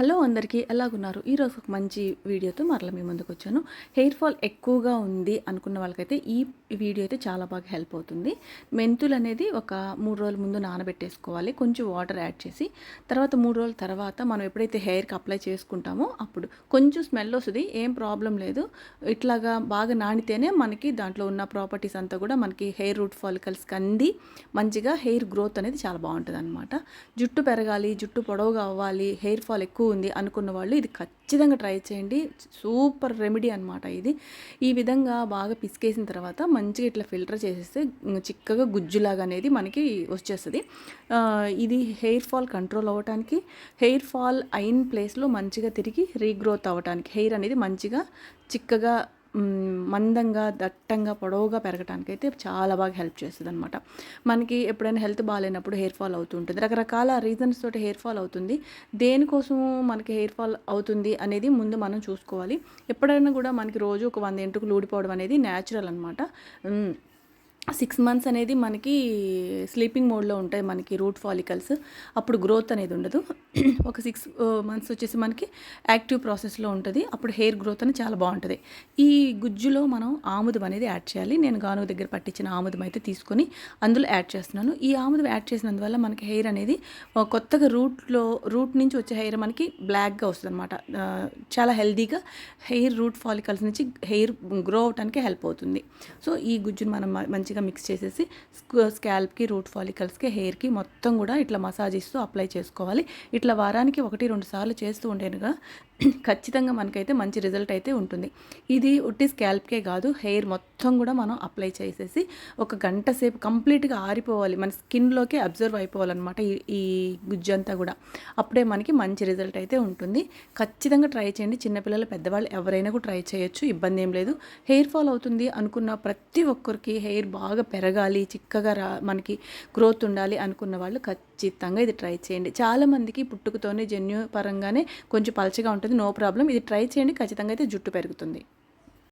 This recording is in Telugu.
హలో అందరికీ ఎలాగున్నారు? ఈరోజు ఒక మంచి వీడియోతో మరలా మీ ముందుకు వచ్చాను. హెయిర్ ఫాల్ ఎక్కువగా ఉంది అనుకున్న వాళ్ళకైతే ఈ వీడియో అయితే చాలా బాగా హెల్ప్ అవుతుంది. మెంతులు అనేది ఒక మూడు రోజుల ముందు నానబెట్టేసుకోవాలి. కొంచెం వాటర్ యాడ్ చేసి తర్వాత మూడు రోజుల తర్వాత మనం ఎప్పుడైతే హెయిర్కి అప్లై చేసుకుంటామో అప్పుడు కొంచెం స్మెల్ వస్తుంది. ఏం ప్రాబ్లం లేదు. ఇట్లాగా బాగా నానితేనే మనకి దాంట్లో ఉన్న ప్రాపర్టీస్ అంతా కూడా మనకి హెయిర్ రూట్ ఫాలికల్స్ కంది మంచిగా హెయిర్ గ్రోత్ అనేది చాలా బాగుంటుంది అనమాట జుట్టు పెరగాలి జుట్టు పొడవుగా అవ్వాలి హెయిర్ ఫాల్ ఎక్కువ ఉంది అనుకున్న వాళ్ళు ఇది ఖచ్చితంగా ట్రై చేయండి. సూపర్ రెమెడీ అనమాట ఇది. ఈ విధంగా బాగా పిసికేసిన తర్వాత మంచిగా ఇట్లా ఫిల్టర్ చేసేస్తే చిక్కగా గుజ్జులాగా అనేది మనకి వచ్చేస్తుంది. ఇది హెయిర్ ఫాల్ కంట్రోల్ అవ్వడానికి హెయిర్ ఫాల్ అయిన ప్లేస్లో మంచిగా తిరిగి రీగ్రోత్ అవ్వడానికి హెయిర్ అనేది మంచిగా చిక్కగా మందంగా దట్టంగా పొడవుగా పెరగడానికి అయితే చాలా బాగా హెల్ప్ చేస్తుంది అనమాట మనకి ఎప్పుడైనా హెల్త్ బాగాలేనప్పుడు హెయిర్ ఫాల్ అవుతుంటుంది. రకరకాల రీజన్స్ తోటి హెయిర్ ఫాల్ అవుతుంది. దేనికోసం మనకి హెయిర్ ఫాల్ అవుతుంది అనేది ముందు మనం చూసుకోవాలి. ఎప్పుడైనా కూడా మనకి రోజు ఒక వంద ఎంటుకలు ఊడిపోవడం అనేది న్యాచురల్ అనమాట సిక్స్ మంత్స్ అనేది మనకి స్లీపింగ్ మోడ్లో ఉంటాయి మనకి రూట్ ఫాలికల్స్. అప్పుడు గ్రోత్ అనేది ఉండదు. ఒక సిక్స్ మంత్స్ వచ్చేసి మనకి యాక్టివ్ ప్రాసెస్లో ఉంటుంది. అప్పుడు హెయిర్ గ్రోత్ అనేది చాలా బాగుంటుంది. ఈ గుజ్జులో మనం ఆముదం అనేది యాడ్ చేయాలి. నేను గానుగ దగ్గర పట్టించిన ఆముదం అయితే తీసుకొని అందులో యాడ్ చేస్తున్నాను. ఈ ఆముదం యాడ్ చేసినందువల్ల మనకి హెయిర్ అనేది కొత్తగా రూట్లో రూట్ నుంచి వచ్చే హెయిర్ మనకి బ్లాక్గా వస్తుంది అనమాట చాలా హెల్దీగా హెయిర్ రూట్ ఫాలికల్స్ నుంచి హెయిర్ గ్రో అవడానికి హెల్ప్ అవుతుంది. సో ఈ గుజ్జును మనం మంచి మంచిగా మిక్స్ చేసేసి స్కాల్ప్కి రూట్ ఫాలికల్స్కి హెయిర్కి మొత్తం కూడా ఇట్లా మసాజ్ ఇస్తూ అప్లై చేసుకోవాలి. ఇట్లా వారానికి ఒకటి రెండు సార్లు చేస్తూ ఉండేనుగా ఖచ్చితంగా మనకైతే మంచి రిజల్ట్ అయితే ఉంటుంది. ఇది ఉట్టి స్కాల్ప్కే కాదు హెయిర్ మొత్తం కూడా మనం అప్లై చేసేసి ఒక గంట సేపు కంప్లీట్గా ఆరిపోవాలి. మన స్కిన్లోకి అబ్జర్వ్ అయిపోవాలన్నమాట ఈ ఈ గుజ్జంతా కూడా. అప్పుడే మనకి మంచి రిజల్ట్ అయితే ఉంటుంది. ఖచ్చితంగా ట్రై చేయండి. చిన్నపిల్లలు పెద్దవాళ్ళు ఎవరైనా కూడా ట్రై చేయొచ్చు. ఇబ్బంది ఏం లేదు. హెయిర్ ఫాల్ అవుతుంది అనుకున్న ప్రతి ఒక్కరికి హెయిర్ బాగా పెరగాలి చిక్కగా రా మనకి గ్రోత్ ఉండాలి అనుకున్న వాళ్ళు ఖచ్చితంగా ఇది ట్రై చేయండి. చాలామందికి పుట్టుకతోనే జన్యు పరంగానే కొంచెం పలచగా ఉంటుంది నో ప్రాబ్లం ఇది ట్రై చేయండి ఖచ్చితంగా అయితే జుట్టు పెరుగుతుంది.